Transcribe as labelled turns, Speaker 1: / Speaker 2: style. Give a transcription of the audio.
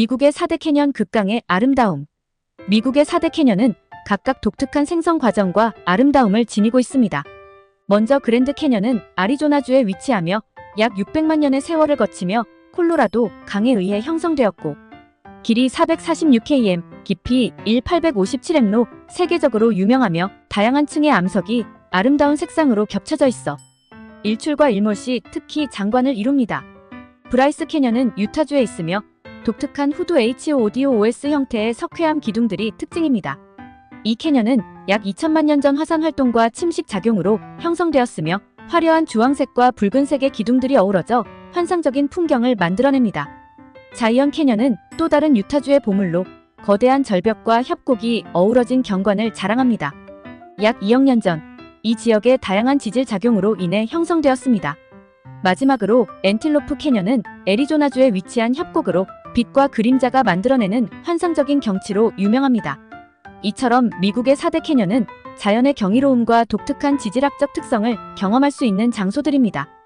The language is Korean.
Speaker 1: 미국의 4대 캐년 극강의 아름다움. 미국의 4대 캐년은 각각 독특한 생성 과정과 아름다움을 지니고 있습니다. 먼저 그랜드 캐년은 아리조나주에 위치하며 약 600만 년의 세월을 거치며 콜로라도 강에 의해 형성되었고 길이 446km, 깊이 1857m로 세계적으로 유명하며 다양한 층의 암석이 아름다운 색상으로 겹쳐져 있어 일출과 일몰 시 특히 장관을 이룹니다. 브라이스 캐년은 유타주에 있으며 독특한 후드 HODOS 형태의 석회암 기둥들이 특징입니다. 이 캐년은 약 2천만 년 전 화산 활동과 침식 작용으로 형성되었으며 화려한 주황색과 붉은색의 기둥들이 어우러져 환상적인 풍경을 만들어냅니다. 자이언 캐년은 또 다른 유타주의 보물로 거대한 절벽과 협곡이 어우러진 경관을 자랑합니다. 약 2억 년 전, 이 지역의 다양한 지질 작용으로 인해 형성되었습니다. 마지막으로 엔틸로프 캐년은 애리조나주에 위치한 협곡으로 빛과 그림자가 만들어내는 환상적인 경치로 유명합니다. 이처럼 미국의 4대 캐년은 자연의 경이로움과 독특한 지질학적 특성을 경험할 수 있는 장소들입니다.